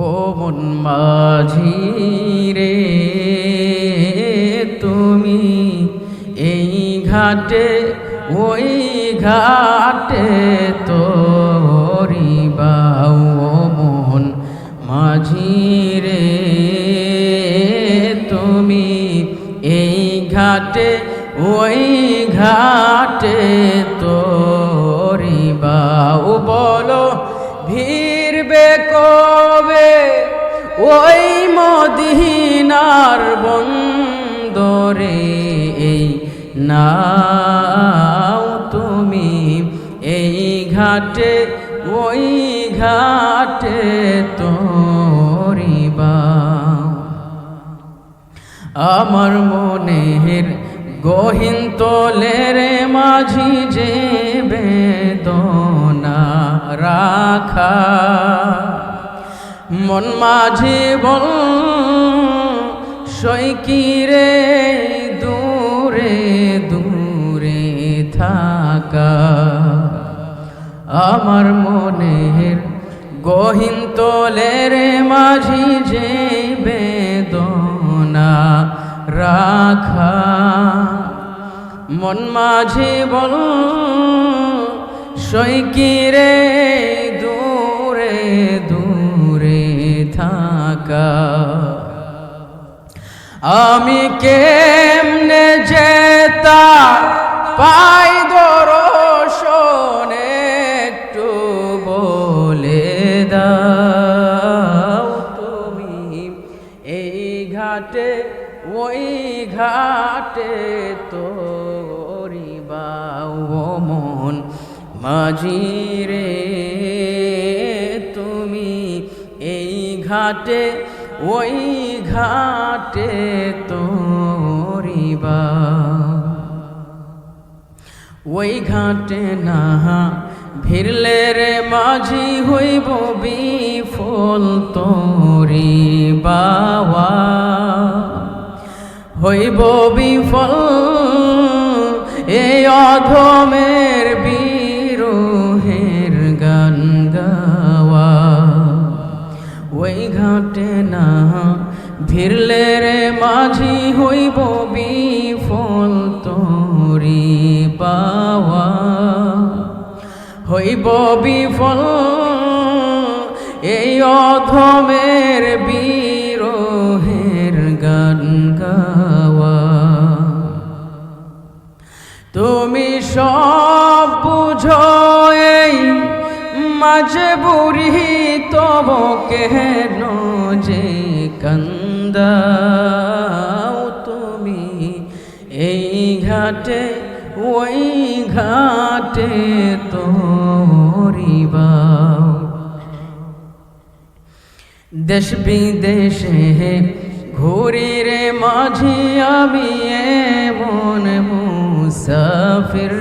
ও মন মাঝি রে, তুমি এই ঘাটে, ওই ঘাটে তোরি বাউ মন মাঝি রে, তুমি এই ঘাটে, ওই ঘাটে তোরি বাউ বলো, ভিড়বে কবে ওই মদিনার বন্দরে এই নাও তুমি এই ঘাটে, ওই ঘাটে তোরিবা। আমার মনের গহীন তলের মাঝি যে বেদনা রাখা মন মাঝি বল সৈকিরে দূরে দূরে থাকা? আমার মনের গহীন তলের মাঝি যে বেদনা রাখা। মন মাঝি বল সৈকিরে থাকা। আমি কেমনে যেতা পাই দর্শন একটু বলে দাও তুমি। এই ঘাটে, ওই ঘাটে তোরি বাউ মন মাঝি রে তুমি এই ঘাটে, ওই ঘাটে তোরিবা ওই ঘাটে না ভিড়লে রে মাঝি হইব বিফল তোরি বাওয়া। হইব বিফল এই অধমের না। ভিড়লে রে মাঝি হইব বিফল তোরি পাওয়া। হইব বিফল এই অধমের বিরোহের গান গাওয়া। তুমি সব বুঝো এই মাঝে বুড়ি তব কেন যে কান্দাও তুমি? এই ঘাটে, ওই ঘাটে তোরিবাও দেশ বিদেশে ঘুরি রে মাঝি, আমি এমন মুসাফির